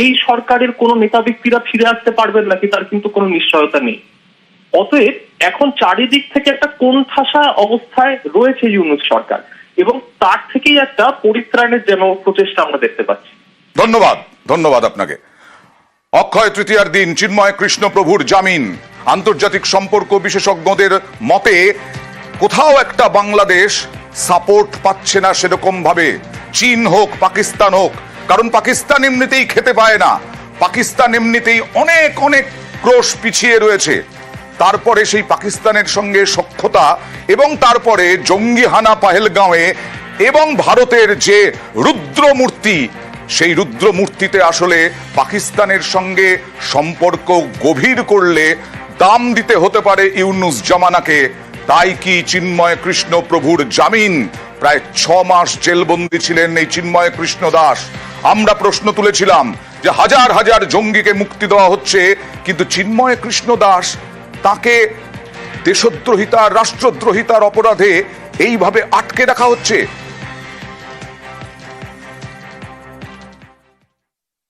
এই সরকারের কোনো নেতা ব্যক্তিরা ফিরে আসতে পারবেন নাকি তার কিন্তু কোনো নিশ্চয়তা নেই। অতএব এখন চারিদিক থেকে একটা কোণঠাসা অবস্থায় রয়েছে ইউনুস সরকার এবং তার থেকেই একটা পরিত্রাণের যেন প্রচেষ্টা আমরা দেখতে পাচ্ছি। ধন্যবাদ ধন্যবাদ আপনাকে। অক্ষয় তৃতীয়ার দিন চিন্ময় কৃষ্ণ প্রভুর জামিন। আন্তর্জাতিক সম্পর্ক বিশেষজ্ঞদের মতে, কোথাও একটা বাংলাদেশ সাপোর্ট পাচ্ছে না সেরকম ভাবে চীন হোক, পাকিস্তান হোক কারণ পাকিস্তান এমনিতেই খেতে পায় না। পাকিস্তান এমনিতেই অনেক অনেক ক্রোশ পিছিয়ে রয়েছে। তারপরে সেই পাকিস্তানের সঙ্গে সখ্যতা এবং তারপরে জঙ্গি হানা পাহেলগাঁওয়ে এবং ভারতের যে রুদ্রমূর্তি, সেই রুদ্রমূর্তিতে আসলে পাকিস্তানের সঙ্গে সম্পর্ক গভীর করলে দাম দিতে হতে পারে ইউনুস জামানাকে। তাই কি চিন্ময় কৃষ্ণ প্রভুর জামিন? প্রায় ছ মাস জেলবন্দি ছিলেন এই চিন্ময় কৃষ্ণ দাস। আমরা প্রশ্ন তুলেছিলাম যে হাজার হাজার জঙ্গিকে মুক্তি দেওয়া হচ্ছে, কিন্তু চিন্ময় কৃষ্ণ দাস তাকে দেশদ্রোহিতা, রাষ্ট্রদ্রোহিতার অপরাধে এইভাবে আটকে রাখা হচ্ছে?